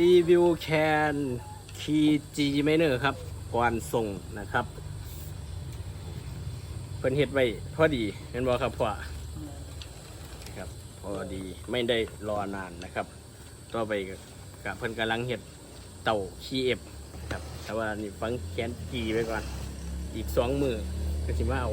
รีวิวแคนคีจีไมเนอร์ครับ ก่อนส่งนะครับเพิ่นเฮ็ดไว้พอดีเห็นบ่ครับพ่อครับพอดีไม่ได้รอนานนะครับ ต่อไปกับเพิ่นกำลังเฮ็ดเต่าคีเอฟครับ แต่ว่านี่ฟังแคนจีไว้ก่อน อีกสองมือก็สิมาเอา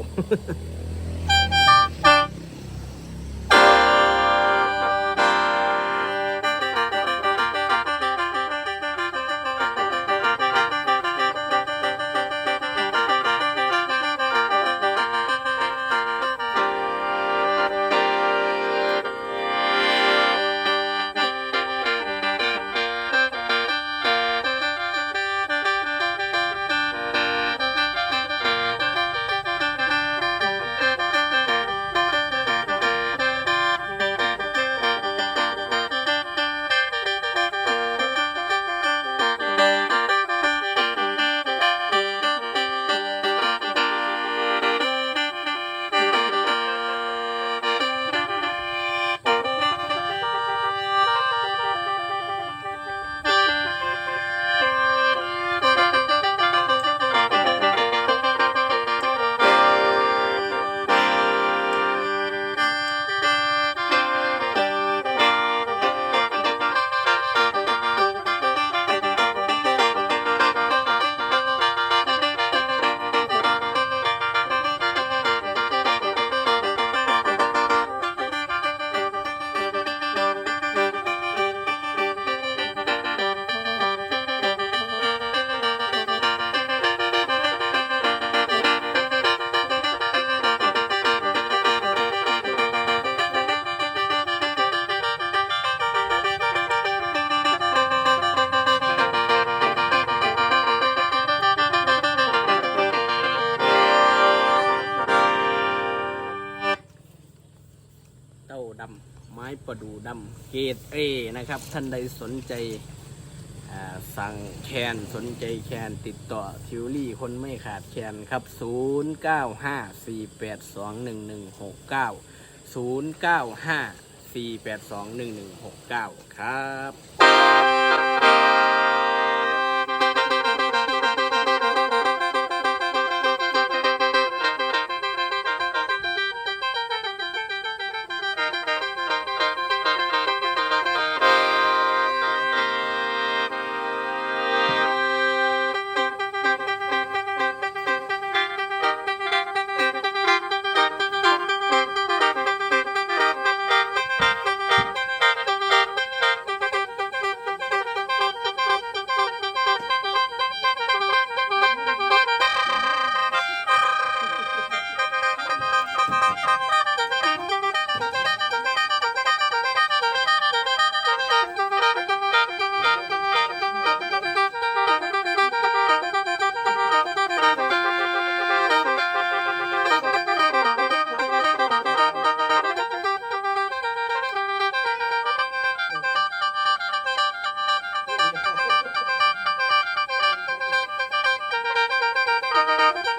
เต้าดำไม้ประดูดำเกรดเอนะครับ ท่านใดสนใจสั่งแคนสนใจแคนติดต่อทิวลี่คนไม่ขาดแคนครับ 0954821169 0954821169 ครับ ข